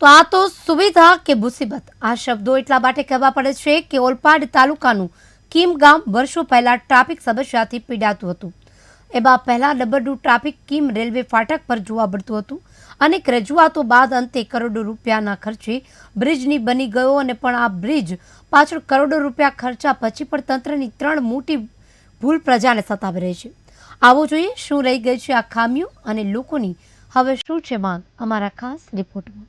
તો આ તો સુવિધા કે મુસીબત? આ શબ્દો એટલા માટે કહેવા પડે છે કે ઓલપાડ તાલુકાનું કીમ ગામ વર્ષો પહેલાં ટ્રાફિક સમસ્યાથી પીડાતું હતું. એમાં પહેલા નંબરનું ટ્રાફિક કીમ રેલવે ફાટક પર જોવા મળતું હતું અનેક રજૂઆતો બાદ અંતે કરોડો રૂપિયાના ખર્ચે બ્રિજની બની ગયો અને પણ આ બ્રિજ પાછળ કરોડો રૂપિયા ખર્ચા પછી પણ તંત્રની ત્રણ મોટી ભૂલ પ્રજાને સતાવી રહી છે. આવો જોઈએ શું રહી ગઈ છે આ ખામીઓ અને લોકોની હવે શું છે માંગ? અમારા ખાસ રિપોર્ટમાં.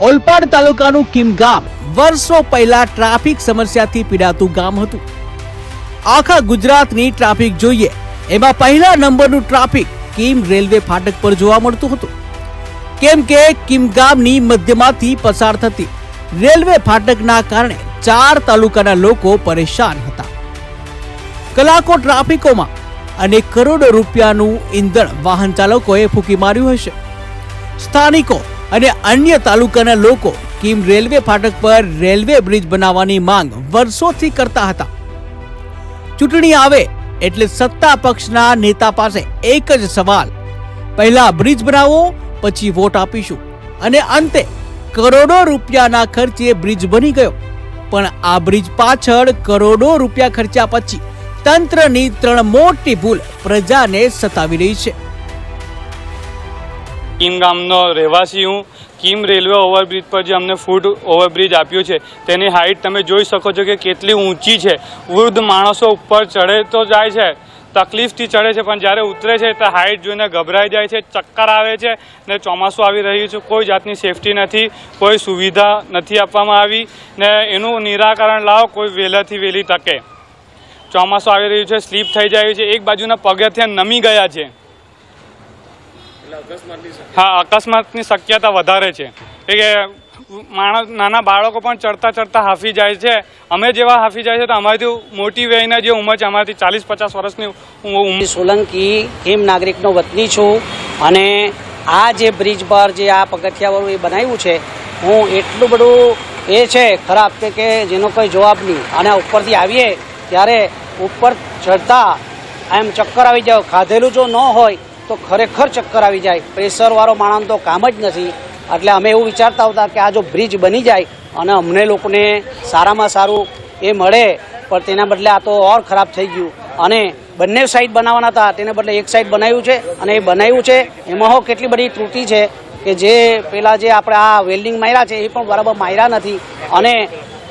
ઓલપાડ તાલુકાનું કિમ ગામ વર્ષો પહેલા ટ્રાફિક સમસ્યાથી પીડાતું ગામ હતું. આખા ગુજરાતની ટ્રાફિક જોઈએ, એમાં પહેલા નંબરનું ટ્રાફિક કિમ રેલવે ફાટક પર જોવા મળતું હતું. કેમ કે કિમ ગામની મધ્યમાંથી પસાર થતી રેલવે ફાટકના કારણે ચાર તાલુકાના લોકો પરેશાન હતા. કલાકો ટ્રાફિકોમાં અને કરોડો રૂપિયાનું ઈંધણ વાહન ચાલકોએ ફૂંકી માર્યું હશે. સ્થાનિકો અને અન્ય તાલુકાના લોકો કિમ રેલવે ફાટક પર રેલવે બ્રિજ બનાવવાની માંગ વર્ષોથી કરતા હતા. ચૂંટણી આવે એટલે સત્તા પક્ષના નેતા પાસે એક જ સવાલ. પહેલા બ્રિજ બનાવો, પછી વોટ આપીશું. અને અંતે કરોડો રૂપિયાના ખર્ચે બ્રિજ બની ગયો. પણ આ બ્રિજ પાછળ કરોડો રૂપિયા ખર્ચ્યા પછી તંત્રની ત્રણ મોટી ભૂલ પ્રજાને સતાવી રહી છે. કીમ ગામનો રહેવાસી હું. કીમ રેલવે ઓવરબ્રિજ પર જે અમને ફૂડ ઓવરબ્રિજ આપ્યું છે, તેની હાઇટ તમે જોઈ શકો છો કે કેટલી ઊંચી છે. વૃદ્ધ માણસો ઉપર ચડે તો જાય છે, તકલીફથી ચડે છે, પણ જ્યારે ઉતરે છે તો હાઇટ જોઈને ગભરાઈ જાય છે, ચક્કર આવે છે ને ચોમાસું આવી રહ્યું છે. કોઈ જાતની સેફટી નથી, કોઈ સુવિધા નથી આપવામાં આવી ને એનું નિરાકરણ લાવો, કોઈ વહેલાથી વહેલી તકે ચોમાસું આવી રહ્યું છે, સ્લીપ થઈ જાય છે, એક બાજુના પગથિયા નમી ગયા છે. હા અકસ્માતની શક્યતા વધારે છે. કે માણસ નાના બાળકો પણ ચડતા ચડતા હાફી જાય છે. અમે જેવા હાફી જાય છે તો અમારીથી મોટી વયના જે ઉંમર છે અમારાથી ચાલીસ પચાસ વર્ષની ઉંમર સોલંકી હિમ નાગરિકનો વતની છું અને આ જે બ્રિજ પર જે આ પગથિયાવાળું એ બનાવ્યું છે હું એટલું બધું એ છે ખરાબ કે કે જેનો કોઈ જવાબ નહીં. અને ઉપરથી આવીએ ત્યારે ઉપર ચડતા એમ ચક્કર આવી જાવ. ખાધેલું જો ન હોય તો ખરેખર ચક્કર આવી જાય. પ્રેશરવાળો માણસ તો કામ જ નથી. એટલે અમે એવું વિચારતા હતા કે આ જો બ્રિજ બની જાય અને અમને લોકોને સારામાં સારું એ મળે, પણ તેના બદલે આ તો ઓર ખરાબ થઈ ગયું. અને બંને સાઈડ બનાવવાના હતા. તેને બદલે એક સાઈડ બનાવ્યું છે અને એ બનાવ્યું છે. એમાં હો કેટલી બધી ત્રુટી છે કે જે પેલા જે આપણે આ વેલ્ડિંગ માર્યા છે એ પણ બરાબર માર્યા નથી. અને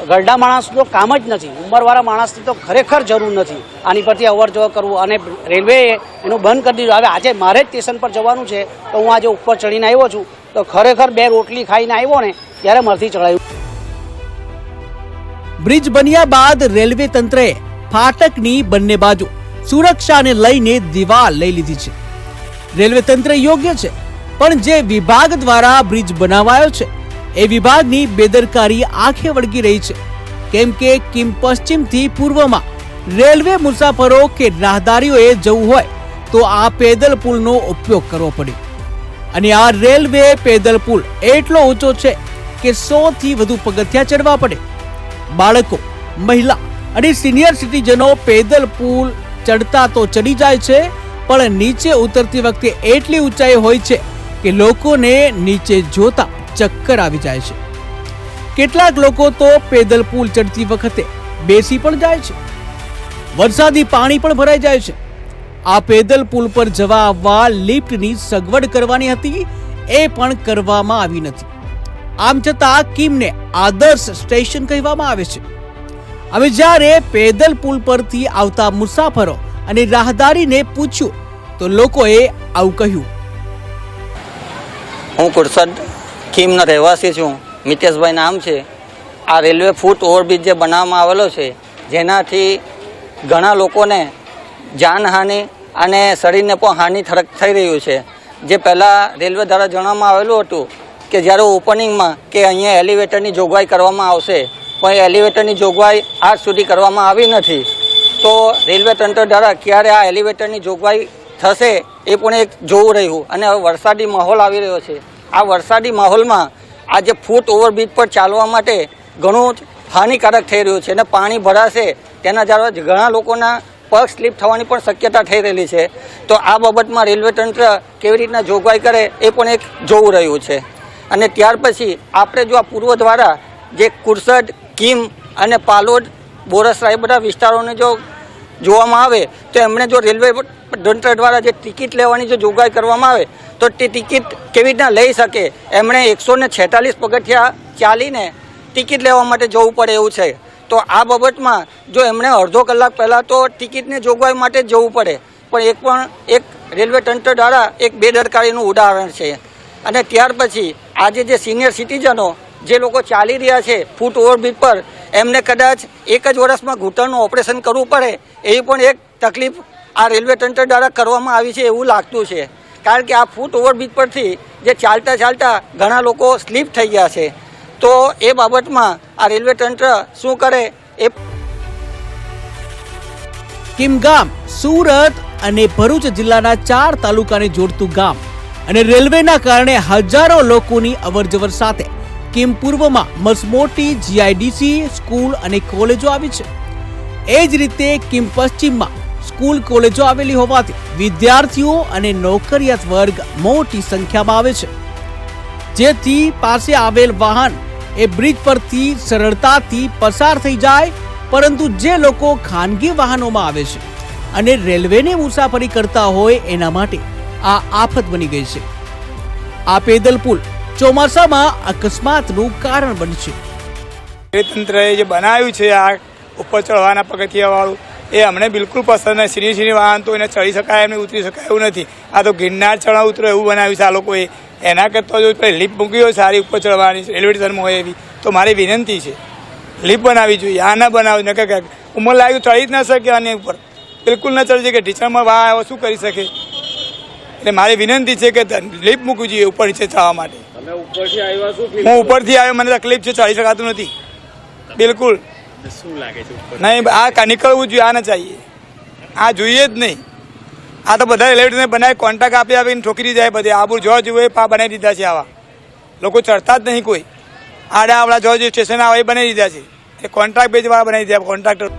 ગરડા માણસનું કામ જ નથી. ઉંમરવાળા માણસની તો ખરેખર જરૂર નથી. આની પરથી અવર જવર કરવું અને રેલવેએ એનું બંધ કરી દીધું. હવે આજે મારે જ સ્ટેશન પર જવાનું છે. તો હું આજે ઉપર ચડીને આવ્યો છું. તો ખરેખર બે રોટલી ખાઈને આવ્યો ને, ત્યારે મરથી ચડાયું. બ્રિજ બન્યા બાદ રેલવે તંત્રએ ફાટકની બંને બાજુ સુરક્ષાને લઈને દિવાલ લઈ લીધી છે. રેલવે તંત્ર યોગ્ય છે. પણ જે વિભાગ દ્વારા બ્રિજ બનાવાયો છે એ વિભાગની બેદરકારી આંખે વળગી રહી છે. કેમ કે કિમ પશ્ચિમથી પૂર્વમાં રેલવે મુસાફરો કે રાહદારીઓએ જવું હોય તો આ પેદલ પુલનો ઉપયોગ કરવો પડે. અને આ રેલવે પેદલ પુલ એટલો ઊંચો છે કે સો થી વધુ પગથિયા ચડવા પડે. બાળકો, મહિલા અને સિનિયર સિટીઝનો પેદલ પુલ ચડતા તો ચડી જાય છે, પણ નીચે ઉતરતી વખતે એટલી ઊંચાઈ હોય છે કે લોકોને નીચે જોતા ચક્કર આવી જાય છે. કેટલાક લોકો તો પેદલ પુલ ચડતી વખતે બેસી પણ જાય છે. વરસાદી પાણી પણ ભરાઈ જાય છે. આ પેદલ પુલ પર જવા આવવા લિફ્ટની સગવડ કરવાની હતી, એ પણ કરવામાં આવી નથી. આમ છતાં કિમને આદર્શ સ્ટેશન કહેવામાં આવે છે. હવે જ્યારે પેદલ પુલ પરથી આવતા મુસાફરો અને રાહદારીને પૂછ્યું, તો લોકોએ આવું કહ્યું. હું કુરસદ કીમનો રહેવાસી છું. મિતેશભાઈ નામ છે. આ રેલવે ફૂટ ઓવરબ્રિજ જે બનાવવામાં આવેલો છે, જેનાથી ઘણા લોકોને જાનહાનિ અને શરીરને પણ હાનિ થઈ રહ્યું છે. જે પહેલાં રેલવે દ્વારા જણાવવામાં આવેલું હતું કે જ્યારે ઓપનિંગમાં કે અહીંયા એલિવેટરની જોગવાઈ કરવામાં આવશે, પણ એલિવેટરની જોગવાઈ આજ સુધી કરવામાં આવી નથી. તો રેલવે તંત્ર દ્વારા ક્યારે આ એલિવેટરની જોગવાઈ થશે એ પણ એક જોવું રહ્યું અને હવે વરસાદી માહોલ આવી રહ્યો છે. આ વરસાદી માહોલમાં આ જે ફૂટ ઓવરબ્રિજ પર ચાલવા માટે ઘણું જ હાનિકારક થઈ રહ્યું છે અને પાણી ભરાશે તેના દ્વારા ઘણા લોકોના પગ સ્લીપ થવાની પણ શક્યતા થઈ રહેલી છે. તો આ બાબતમાં રેલવે તંત્ર કેવી રીતના જોગવાઈ કરે એ પણ એક જોવું રહ્યું છે. અને ત્યાર પછી આપણે જો આ પૂર્વ દ્વારા જે કુરસદ, કિમ અને પાલોદ બોરસરા એ બધા વિસ્તારોને જો જોવામાં આવે તો એમણે જો રેલવે તંત્ર દ્વારા જે ટિકિટ લેવાની જો જોગવાઈ કરવામાં આવે, તો તે ટિકિટ કેવી રીતના લઈ શકે? એમણે એકસો ને છેતાલીસ પગથિયા ચાલીને ટિકિટ લેવા માટે જવું પડે એવું છે. તો આ બાબતમાં જો એમણે અડધો કલાક પહેલાં તો ટિકિટની જોગવાઈ માટે જ જવું પડે. પણ એક પણ, એક રેલવે તંત્ર દ્વારા એક બેદરકારીનું ઉદાહરણ છે. અને ત્યાર પછી આજે જે સિનિયર સિટીઝનો જે લોકો ચાલી રહ્યા છે ફૂટ ઓવરબ્રિજ પર, એમને કદાચ એક જ વર્ષમાં ઘૂંટણનું ઓપરેશન કરવું પડે, એવી પણ એક તકલીફ આ રેલવે તંત્ર દ્વારા કરવામાં આવી છે એવું લાગતું છે. કારણ કે આ ફૂટ ઓવરબ્રિજ પરથી જે ચાલતા ચાલતા ઘણા લોકો સ્લીપ થઈ ગયા છે. તો એ બાબતમાં આ રેલવે તંત્ર શું કરે એ કિમગામ સુરત અને ભરૂચ જિલ્લાના ચાર તાલુકાને જોડતું ગામ અને રેલવેના કારણે હજારો લોકોની અવરજવર સાથે કિમ પૂર્વમાં મસમોટી જીઆઈડીસી, સ્કૂલ અને કોલેજો આવી છે. એ જ રીતે કિમ પશ્ચિમમાં સ્કૂલ કોલેજો આવેલી હોવાથી વિદ્યાર્થીઓ અને નોકરિયાત વર્ગ મોટી સંખ્યામાં આવે છે. જેથી પાસે આવેલ વાહન એ બ્રિજ પરથી સરળતાથી પસાર થઈ જાય, પરંતુ જે લોકો ખાનગી વાહનોમાં આવે છે અને રેલવેની મુસાફરી કરતા હોય એના માટે આ આફત બની ગઈ છે. આ પેદલ પુલ ચોમાસામાં અકસ્માતનું કારણ બનશે. તંત્રએ જે બનાવ્યું છે આ ઉપર ચડવાના પગથિયાવાળું એ અમને બિલકુલ પસંદ નથી. શ્રી શ્રી વાહન તો એને ચડી શકાય એમને ઉતરી શકાય એવું નથી. આ તો ગિરનાર ચણા ઉતરો એવું બનાવ્યું છે આ લોકોએ. એના કરતાં જો લિફ્ટ મૂકી હોય સારી ઉપર ચડવાની રેલવે સ્ટેશનમાં હોય એવી તો મારી વિનંતી છે. લિફ્ટ બનાવી જોઈએ આ ના બનાવી. નકર કે ઉંમર લાગ્યું ચડી જ ન શકે આની ઉપર. બિલકુલ ન ચડી શકે. ઢીચણમાં વાહ આવ્યો શું કરી શકે? એટલે મારી વિનંતી છે કે લિફ્ટ મૂકવી જોઈએ ઉપર નીચે ચડવા માટે. હું ઉપરથી આવ્યો મને તકલીફ છે ચડી શકાતું નથી. બિલકુલ. નહીં આ કા- નીકળવું જોઈએ આ ના ચાહીએ. આ જોઈએ જ નહીં. આ તો બધા રેલવે બનાવી કોન્ટ્રાક્ટ આપી આપીને ઠોકી જાય બધે. આબુ જો જોઈએ પા બનાવી દીધા છે આવા. લોકો ચડતા જ નહીં કોઈ. આડા આવડા જો જોઈએ સ્ટેશન આવે એ બનાવી દીધા છે. એ કોન્ટ્રાક્ટ બેઝવાળા બનાવી દીધા કોન્ટ્રાક્ટર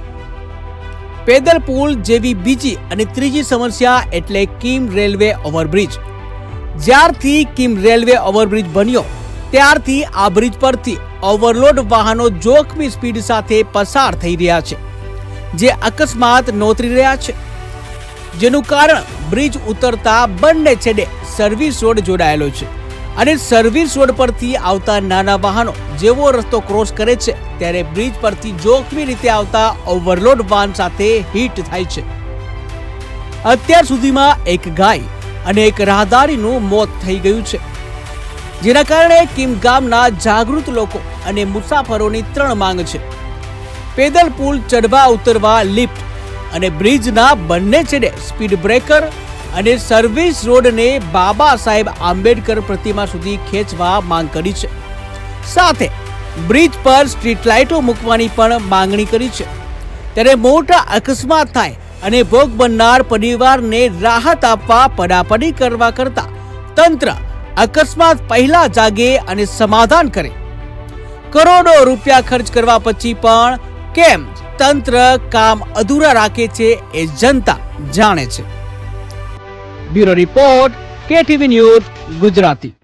પેદલ પુલ જેવી બીજી અને ત્રીજી સમસ્યા એટલે કિમ રેલવે ઓવરબ્રિજ. જ્યારથી કિમ રેલવે ઓવરબ્રિજ બન્યો ત્યારથી આ બ્રિજ પરથી ઓવરલોડ વાહનો જોખમી સ્પીડ સાથે પસાર થઈ રહ્યા છે, જે અકસ્માત નોતરી રહ્યા છે. જેનું કારણ બ્રિજ ઉતરતા બંને છેડે સર્વિસ રોડ જોડાયેલો છે અને સર્વિસ રોડ પરથી આવતા નાના વાહનો જેવો રસ્તો ક્રોસ કરે છે, ત્યારે બ્રિજ પરથી જોખમી રીતે આવતા ઓવરલોડ વાહન સાથે હિટ થાય છે. અત્યાર સુધીમાં એક ગાય અને એક રાહદારીનું મોત થઈ ગયું છે. જેના કારણે કિમ ગામના જાગૃત લોકો અને મુસાફરોની ત્રણ માંગ છે. પેદલ પુલ ચડવા ઉતરવા લિફ્ટ અને બ્રિજના બંને છેડે સ્પીડ બ્રેકર અને સર્વિસ રોડને બાબા સાહેબ આંબેડકર પ્રતિમા સુધી ખેંચવા માંગ કરી છે. સાથે બ્રિજ પર સ્ટ્રીટ લાઇટો મૂકવાની પણ માંગણી કરી છે. ત્યારે મોટા અકસ્માત થાય અને ભોગ બનનાર પરિવારને રાહત આપવા પડાપડી કરવા કરતા તંત્ર અકસ્માત પહેલા જાગે અને સમાધાન કરે. કરોડો રૂપિયા ખર્ચ કરવા પછી પણ કેમ તંત્ર કામ અધૂરા રાખે છે એ જનતા જાણે છે. Bureau report, KTV news, Gujarati.